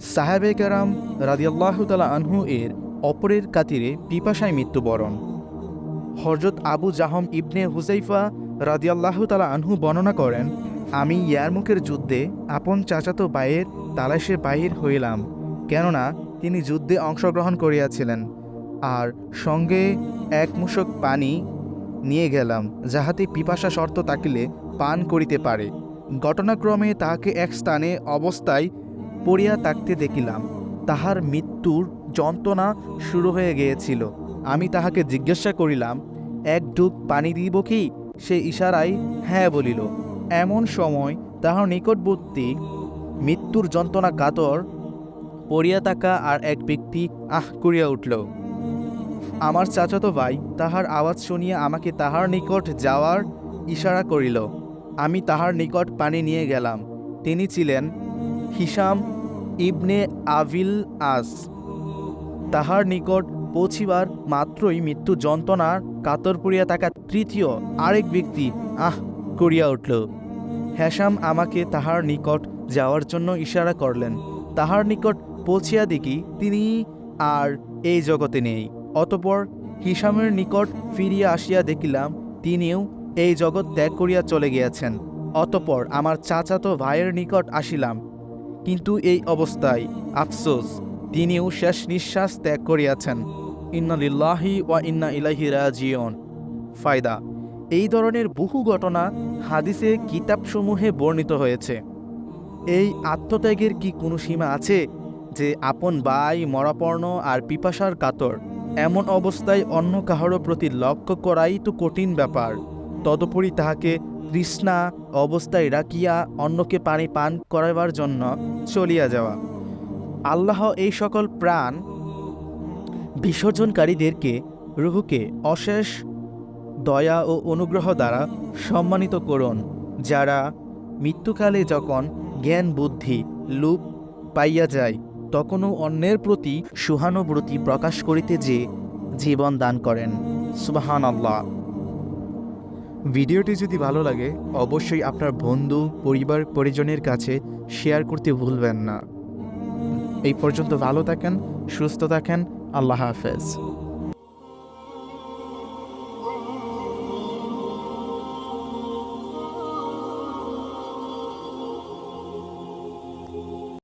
সাহেবে কারাম রাদিয়াল্লাহ তালা আনহু এর অপরের কাতিরে পিপাসায় মৃত্যুবরণ। হজরত আবু জাহম ইবনে হুজাইফা রাদিয়াল্লাহ তালা আনহু বর্ণনা করেন, আমি ইয়ারমুখের যুদ্ধে আপন চাচাতো ভাইয়ের তালাশে বাহির হইলাম, কেননা তিনি যুদ্ধে অংশগ্রহণ করিয়াছিলেন, আর সঙ্গে এক মুশক পানি নিয়ে গেলাম, যাহাতে পিপাসা শর্ত তাকিলে পান করিতে পারে। ঘটনাক্রমে তাহাকে এক স্থানে অবস্থায় পড়িয়া থাকতে দেখিলাম, তাহার মৃত্যুর যন্ত্রণা শুরু হয়ে গিয়েছিল। আমি তাহাকে জিজ্ঞাসা করিলাম, এক ডুব পানি দিব কি? সে ইশারায় হ্যাঁ বলিল, এমন সময় তাহার নিকটবর্তী মৃত্যুর যন্ত্রণা কাতর পড়িয়া থাকা আর এক ব্যক্তি আহ করিয়া উঠল। আমার চাচাতো ভাই তাহার আওয়াজ শুনিয়া আমাকে তাহার নিকট যাওয়ার ইশারা করিল। আমি তাহার নিকট পানি নিয়ে গেলাম। তিনি ছিলেন হিসাম ইবনে আভিল আস। তাহার নিকট পৌঁছিবার মাত্রই মৃত্যু যন্ত্রণার কাতর পড়িয়া থাকা তৃতীয় আরেক ব্যক্তি আহ করিয়া উঠল। হ্যাসাম আমাকে তাহার নিকট যাওয়ার জন্য ইশারা করলেন। তাহার নিকট পৌঁছিয়া দেখি তিনি আর এই জগতে নেই। অতপর হিসামের নিকট ফিরিয়া আসিয়া দেখিলাম তিনিও এই জগৎ ত্যাগ করিয়া চলে গিয়াছেন। অতপর আমার চাচাতো ভাইয়ের নিকট আসিলাম। কিন্তু এই অবস্থায়, আফসোস, তিনিও শেষ নিঃশ্বাস ত্যাগ করিয়াছেন। ইন্না লিল্লাহি ওয়া ইন্না ইলাহি রাজিয়ন ফায়দা, এই ধরনের বহু ঘটনা হাদিসে কিতাবসমূহে বর্ণিত হয়েছে। এই আত্মত্যাগের কি কোনো সীমা আছে যে আপন বাই মরাপর্ণ আর পিপাসার কাতর? এমন অবস্থায় অন্য কাহারও প্রতি লক্ষ্য করাই তো কঠিন ব্যাপার। তদুপরি তাহাকে তৃষ্ণা অবস্থায় রাখিয়া অন্যকে পানি পান করাবার জন্য চলিয়া যাওয়া। আল্লাহ এই সকল প্রাণ বিসর্জনকারীদেরকে রুহুকে অশেষ দয়া ও অনুগ্রহ দ্বারা সম্মানিত করুন, যারা মৃত্যুকালে যখন জ্ঞান, বুদ্ধি লুপ পাইয়া যায়, তখনও অন্যের প্রতি সহানুভূতি প্রকাশ করিতে যে জীবন দান করেন। সুবাহান আল্লাহ ভিডিওটি যদি ভালো লাগে, অবশ্যই আপনার বন্ধু, পরিবার, পরিজনের কাছে শেয়ার করতে ভুলবেন না। এই পর্যন্ত ভালো থাকেন, সুস্থ থাকেন, আল্লাহ হাফেজ।